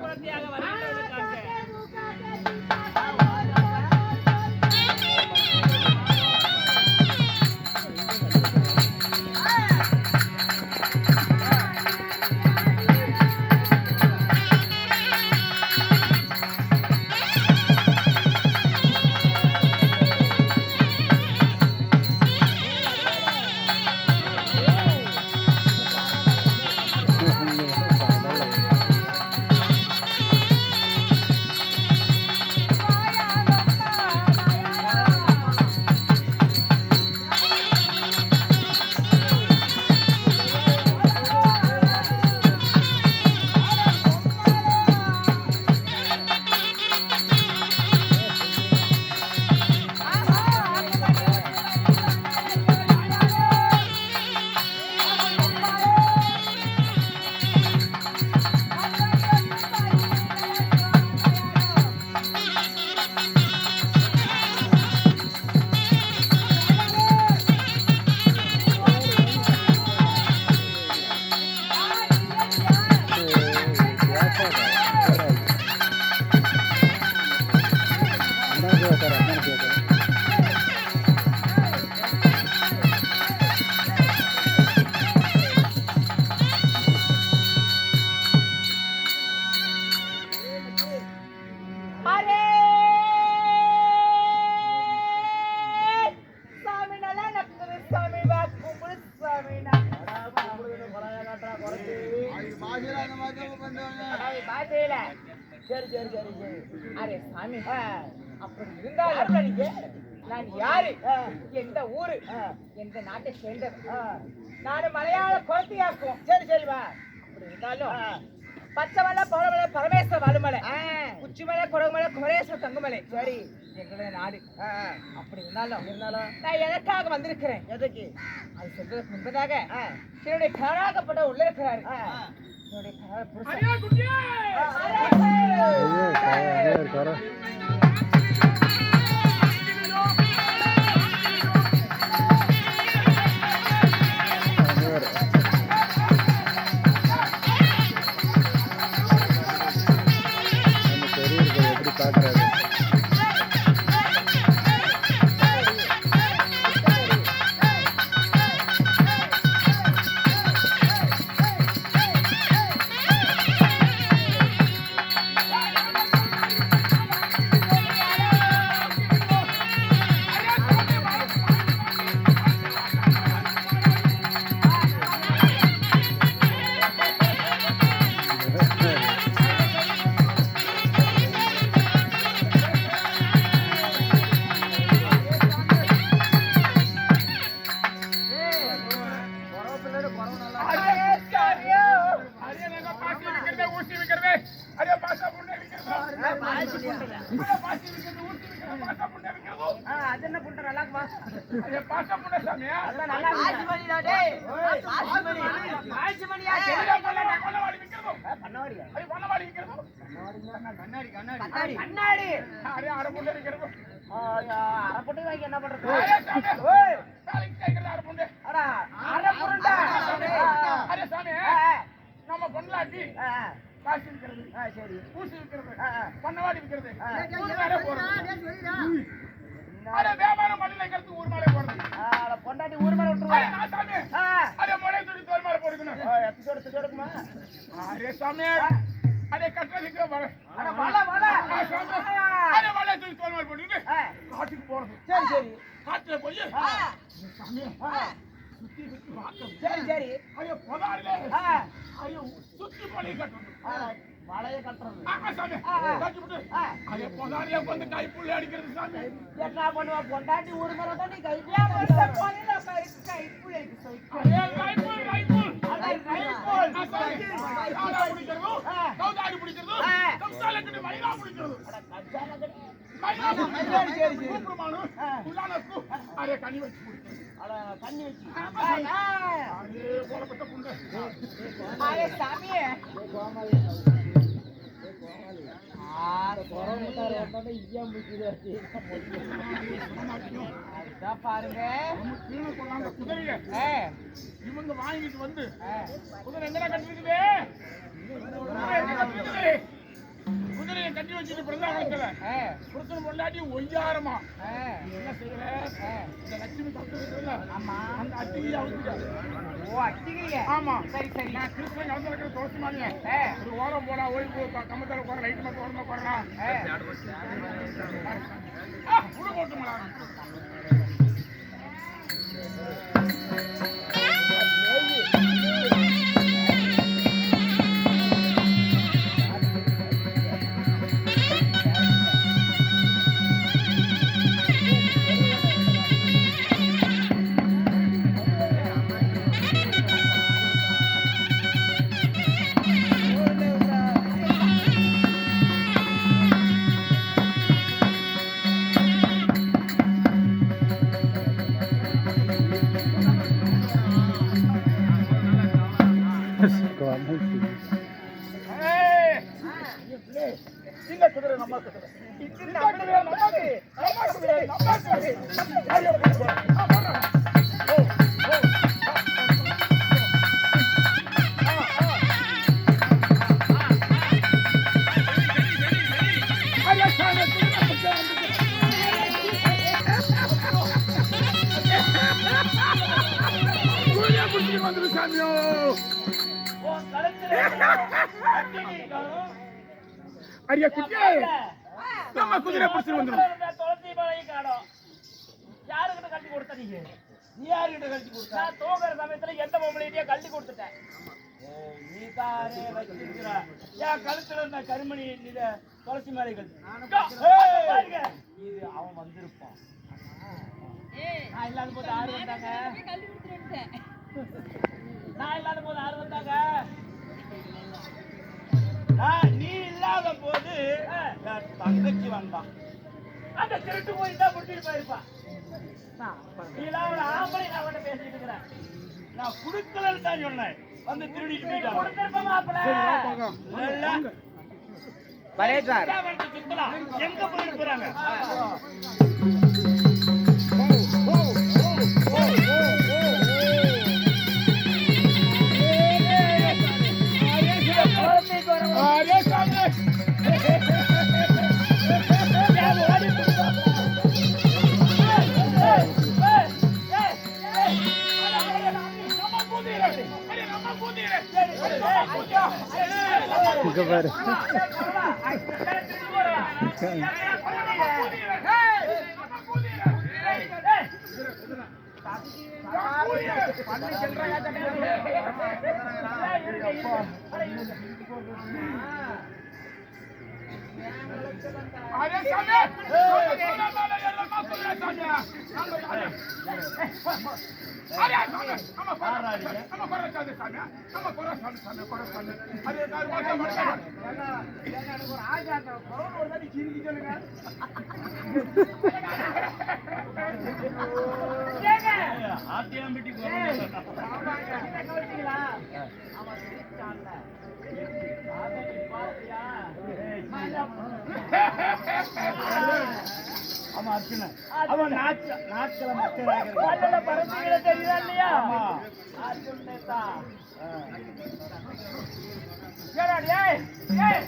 குழந்தையாக வருகிறதற்காக நான் யாரு? எந்த ஊரு? எந்த நாட்டை சேர்ந்தது நானு மலையாள குழந்தையாக்கும். சரி சரி வா அப்படி இருந்தாலும் பச்சை மலை பழமலை பரமேஸ்வர வலுமலை உச்சிமலை குடகுமலை குமரேஸ்வர தங்குமலை. சரி. எங்களுடைய நாடு. அப்படி இருந்தாலும் இருந்தாலும்? நான் எதற்காக வந்திருக்கிறேன்? எதுக்கு? அது சொல்றதுக்கு முன்பதாக என்னுடைய கராகப்பட்ட உள்ள இருக்கிறாரு. என்னுடைய கராக என்ன புண்ட நல்லா இருக்குமா அதான் நல்லா ஆசிமணிடா டேய். ஆசிமணியா பண்ணவாடியா கண்ணாடி. கண்ணாடி கண்ணாடி. அரைப்பட்டு வாங்கி என்ன பண்றது? ஓய் அடா அரை புரண்டா நம்ம பொண்ணாட்டி ஆ காசு விற்கிறது ஆ சரி. பூசி ஆ பண்ணவாடி மேலே போறது சாமி. கட்டி விட்டு ஐயோ பொதாரிலே வந்து கைப்புள்ள அடிக்கிறது சாமி. என்ன பண்ணுவா? பொண்டாட்டி நீ கைப்பியா கை மயிலா மயிலா சரி, சரி. கூப்பிடுமானு, கூ, அரே வச்சு பிடிக்கிறது. அட வச்சு. புண்டை. அரே சாமி. பாருங்க. இவங்க வாங்கிட்டு வந்து குதிரை எங்க கட்டிருக்குது? குதிரையை கட்டி வச்சுட்டு ஆ, புருஷன் பொண்டாட்டி ஒய்யாரமா. என்ன செய்யற. இந்த லட்சுமி ஆமா. அந்த அட்டியை அவுத்துட்டாரு ஓ அட்டிக்கிறீங்க ஆமா. சரி சரி. நான் கிருஷ்ணன் கலந்து இருக்கிற துளசி மாலைய ஆ, ஒரு ஓரம் போடா ஓய்வு கம்மத்தில் போற லைட் மட்டும் ஓரமா போறா ஆ. புடு போட்டுங்களா அடியா குட்டியே. நம்ம குதிரை பிடிச்சிட்டு வந்துரும். துளசி மலையும் காணோம் யாருக்கிட்ட கட்டி கொடுத்த நீங்க நீ யாருக்கிட்ட கட்டி கொடுத்த நான் தூங்குற சமயத்துல எந்த பொம்பளைகிட்டயே கட்டி கொடுத்துட்டேன் நீ தானே வச்சிருக்கிற என் கழுத்துல இருந்த கருமணி இத துளசி மாலைகள் பாருங்க இது அவன் வந்திருப்பான் நான் இல்லாத போது ஆறு வந்தாங்க. நான் இல்லாத போது ஆறு வந்தாங்க. நீ இல்லாத போது தங்கச்சி வந்தான் அந்த திருட்டு போய் தான் முடிச்சுட்டு போயிருப்பான் ஆம்பளை நான் அவன்கிட்ட பேசிட்டு இருக்கிறேன். நான் குடுக்கலன்னு தான் சொன்னேன். வந்து திருடிட்டு போயிட்டான். கொடுத்திருப்ப மாப்பிள்ள பரேசார் எங்க போயிட்டு இங்க பாரு. அரே சாமி அரே சாமி நம்ம போறா நம்ம போறா சாமி சாமி நம்ம போறா சாமி சாமி போறா சாமி அரே கார் மாட்டா மாட்டா ஆத்தியாம்பட்டி அவன் அர்ச்சனை அவன் நாட்க நாட்கள மக்கள் பரப்பிகளை தெரியுதா இல்லையா? ஏய் ஏய்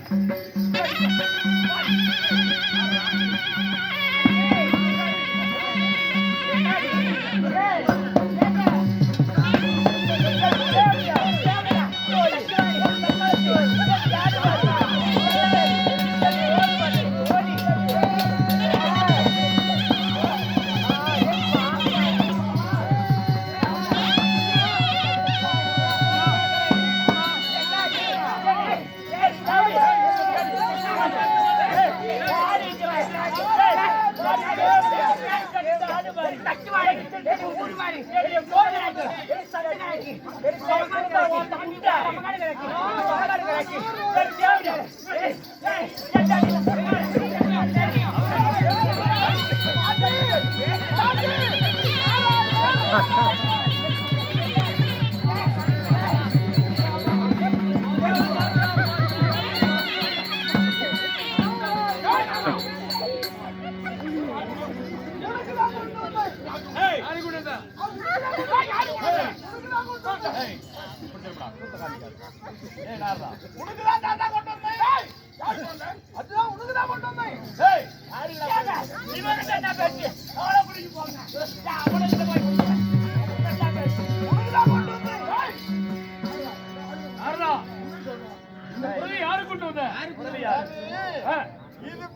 புறவி யாரு கொண்டு வந்த புறவி யாரு ஆ. இது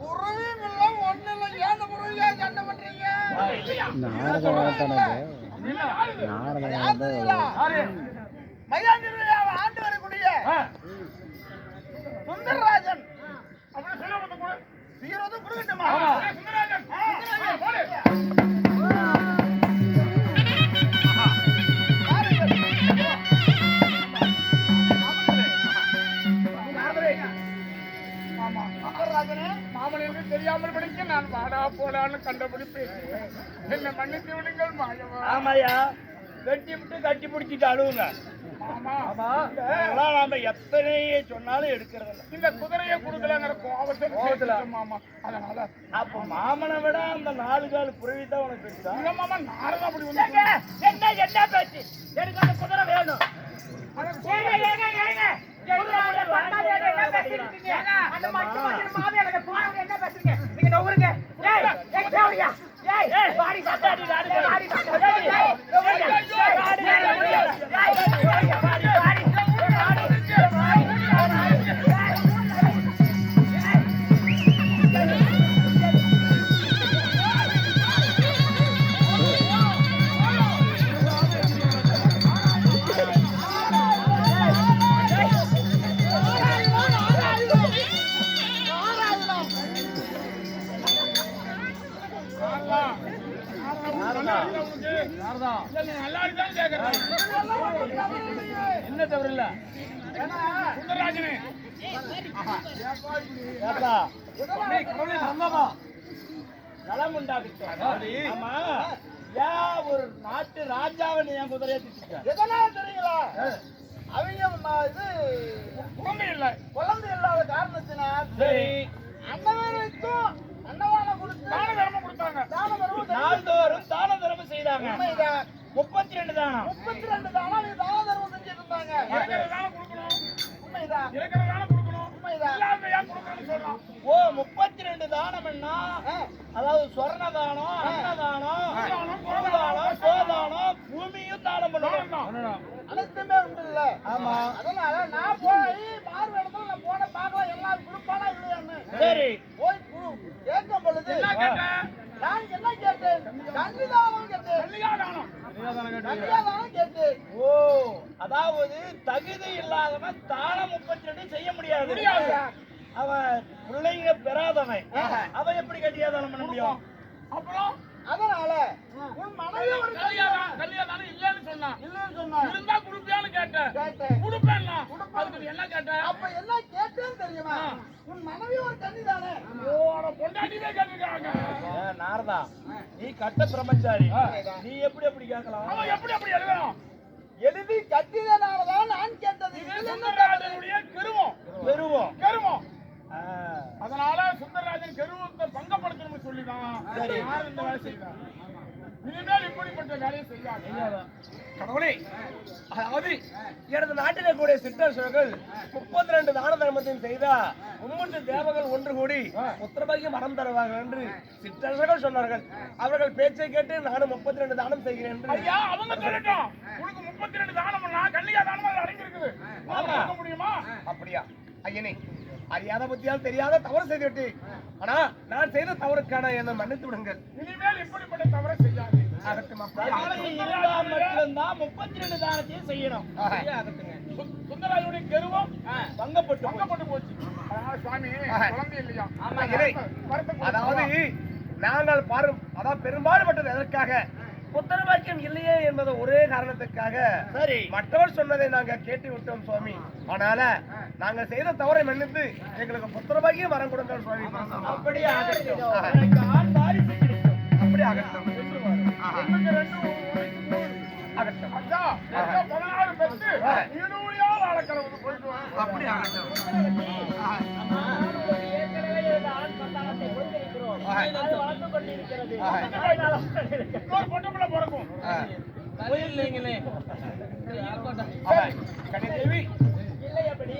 புறவையும் இல்லை, ஒண்ணும் இல்லை. ஏன் புறவையா சண்டை பண்றீங்க? நாரத ஆண்டு வரக்கூடிய. சுந்தரராஜன். அவனை சொல்ல. சீரோதும் குடுக்கட்டுமா சுந்தரராஜன். தெரியாமல் படிக்க நான் வாடா போடான்னு கண்டபடி பேசுகிறேன் என்ன மன்னித்து விடுங்கள் மாயவா? ஆமாய்யா. கட்டி விட்டு கட்டி பிடிச்சிட்டு அழுவுங்க. நாம எத்தனை சொன்னாலும் எடுக்கிறது இல்ல. இந்த குதிரையை கொடுக்கலங்கிற கோபத்தில். கோபத்துல. மாமா. அதனால. அப்ப மாமனை விட அந்த நாலு கால் தான் உனக்கு மாமா நாரதா அப்படி என்ன என்ன பேச்சு? எனக்கு என் குதிரையை? எதனால தெரியுங்களா அவங்க இது குழந்தை இல்லை. குழந்தை இல்லாத காரணத்தினால் சரி. அன்னவேலைக்கும் அன்னதானம் கொடுத்து தான தர்மம் கொடுத்தாங்க. தான தர்மம் நாள்தோறும் தான தர்மம் செய்தாங்க. முப்பத்தி ரெண்டு தானம். முப்பத்தி ரெண்டு தானம் அவங்க தான தர்மம் செஞ்சுட்டு இருந்தாங்க இருக்கிறதான கொடுக்கணும். உண்மைதான். இருக்கிறதான கொடுக்கணும். உண்மைதான். இல்லாத ஏன் கொடுக்கணும்னு ஓ முப்பத்தி ரெண்டு தானம்னா அதாவது சொர்ண தானம் அன்னதானம் பூதானம் சோதானம் பூமியும் தானம் பண்ணணும் அனைத்துமே உண்டு இல்ல ஆமா அதனால நான் போய் மாறு இடத்துல நான் போன பார்க்கலாம் எல்லாம் கொடுப்பானா இல்லையான்னு சரி போய் கு- கேட்கும் பொழுது நான் என்ன கேட்டேன் கன்னிதானம் கேட்டேன் கல்யாணம் கன்னியாதானம் கேட்டேன் ஓ அதாவது தகுதி இல்லாதவன் தானம் முப்பத்தி ரெண்டு செய்ய முடியாது முடியாது. அவன் பிள்ளைங்க பெறாதவன் அவன் எப்படி கட்டியாதானம் பண்ண முடியும் அப்புறம் அதனால உன் மனைவி ஒரு கல்யாணம் கல்யாணம் சொன்னான். இருந்தா குடுப்பியான்னு கேட்டேன். கேட்டேன். குடுப்பேன்னா அதுக்கு என்ன கேட்ட? அப்ப என்ன கேட்டேன்னு தெரியுமா? உன் மனைவி ஒரு கன்னிதானே ஓட பொண்டாட்டியே கேட்டிருக்காங்க நாரதா நீ கட்ட பிரம்மச்சாரி. நீ எப்படி எப்படி கேட்கலாம்? அவன் எப்படி அப்படி எழுதணும் எழுதி கட்டினதானதான் நான் கேட்டது. இது இதுல என்ன சுந்தரராஜனுடைய கெருவம். கெருவம். ஆ, அதனால சுந்தரராஜன் கெருவத்தை பங்கப்படுத்தணும்னு சொல்லிதான். யார் இந்த வேலை செய்யறாங்க வேலையை செய்யாத. கடவுளே அதாவது எனது நாட்டிலே கூடிய சிற்றரசர்கள் முப்பத்தி ரெண்டு தான தர்மத்தையும் செய்தா மும்மூன்று தேவர்கள் ஒன்று கூடி உத்தரபாகியம் மரம் தருவார்கள் என்று சிற்றரசர்கள் சொன்னார்கள். அவர்கள் பேச்சை கேட்டு நானும் முப்பத்தி ரெண்டு தானம் செய்கிறேன் என்று. ஐயா அவங்க சொல்லட்டும். உனக்கு முப்பத்தி ரெண்டு தானம்னா கன்னிகா தானம் அதுல அடங்கி இருக்குது ஆமா. கொடுக்க முடியுமா? அப்படியா? ஐயனே அறியாத புத்தியால் தெரியாத தவறு செய்து விட்டு ஆனா நான் செய்த தவறுக்கான என்னை மன்னித்து விடுங்கள். இனிமேல் இப்படிப்பட்ட மட்டும்தான் முப்பத்தி ரெண்டு தானத்தையும் செய்யணும் சு- சுந்தரராஜனுடைய கெருவம் பங்கப்பட்டு போச்சு. பங்கப்பட்டு போச்சு சுவாமி குழந்தை இல்லையா அதாவது நாங்கள் பாரும் அதாவது பெரும்பாடுபட்டது எதற்காக புத்தரவாக்கியம் இல்லையே என்பது ஒரே காரணத்துக்காக சரி மற்றவர் சொன்னதை நாங்க கேட்டு விட்டோம் சுவாமி அதனால நாங்க செய்த தவறை மன்னித்து எங்களுக்கு புத்தரவாக்கியம் வரம் கொடுங்கள் சுவாமி அப்படியே ஆகட்டும் அப்படி ஆகட்டும் பிறக்கும் அப்படியே.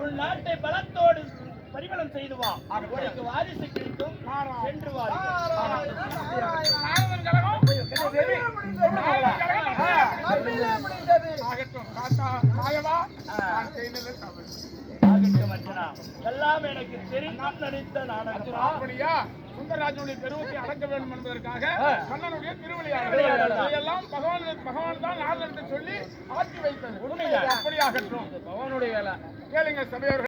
உன் நாட்டை பலத்தோடு பரிமளம் செய்து வா உனக்கு வாரிசு கிடைக்கும். சென்று வா எல்லாம் எனக்கு தெரிந்தும் நடித்த நாடகம்? சுந்தரராஜனுடைய பெருவத்தை அடக்க வேண்டும் என்பதற்காக கண்ணனுடைய திருவிளையாடல். இதையெல்லாம் பகவான் பகவான் தான் நாரதன் சொல்லி ஆட்சி வைத்தது. உண்மையா? அப்படியாகட்டும் பகவானுடைய கேளுங்க சபையோர்கள்